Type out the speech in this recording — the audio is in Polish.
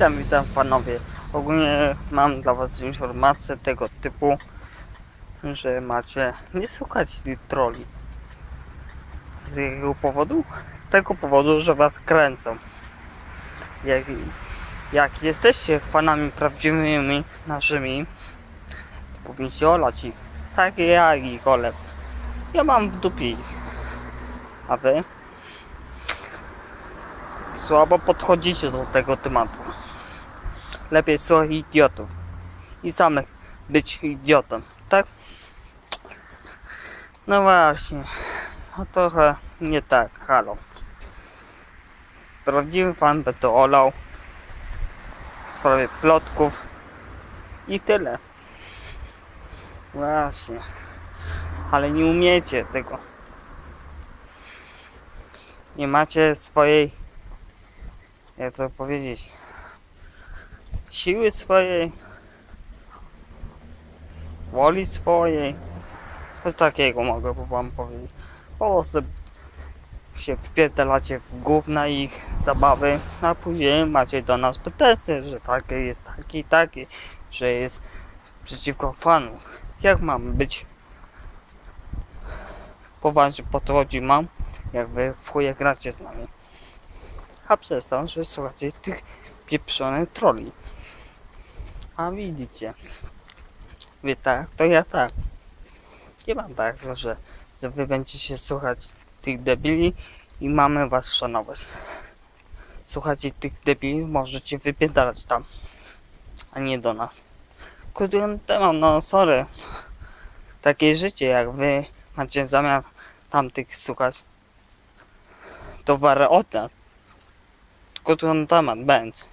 Witam, witam panowie. Ogólnie mam dla was informację tego typu, że macie nie tych troli. Z jakiego powodu? Z tego powodu, że was kręcą. Jak, jak jesteście fanami prawdziwymi naszymi, to powinniście olać ich. Tak jak ich olę. Ja mam w dupie ich. A wy? Słabo podchodzicie do tego tematu. Lepiej słuchać idiotów. I samych być idiotą, tak? No właśnie. No trochę nie tak, halo. Prawdziwy fan by to olał. W sprawie plotków. I tyle. Właśnie. Ale nie umiecie tego. Nie macie swojej jak to powiedzieć, siły swojej, woli swojej, coś takiego mogę wam powiedzieć. Po prostu się wpierdalacie w gówna ich zabawy, a później macie do nas pretensje, że taki jest taki taki, że jest przeciwko fanu. Jak mam być poważnie podchodzi mam, jak wy w chuje gracie z nami a przez to, że słuchacie tych pieprzonych troli. A widzicie, wy tak, to ja tak. Nie mam tak, że, że wy będziecie słuchać tych debili i mamy was szanować. Słuchacie tych debili, możecie wypierdalać tam, a nie do nas. Kurde, temat, no sorry. Takie życie, jak wy macie zamiar tamtych słuchać, to warę od nas ten temat będzie.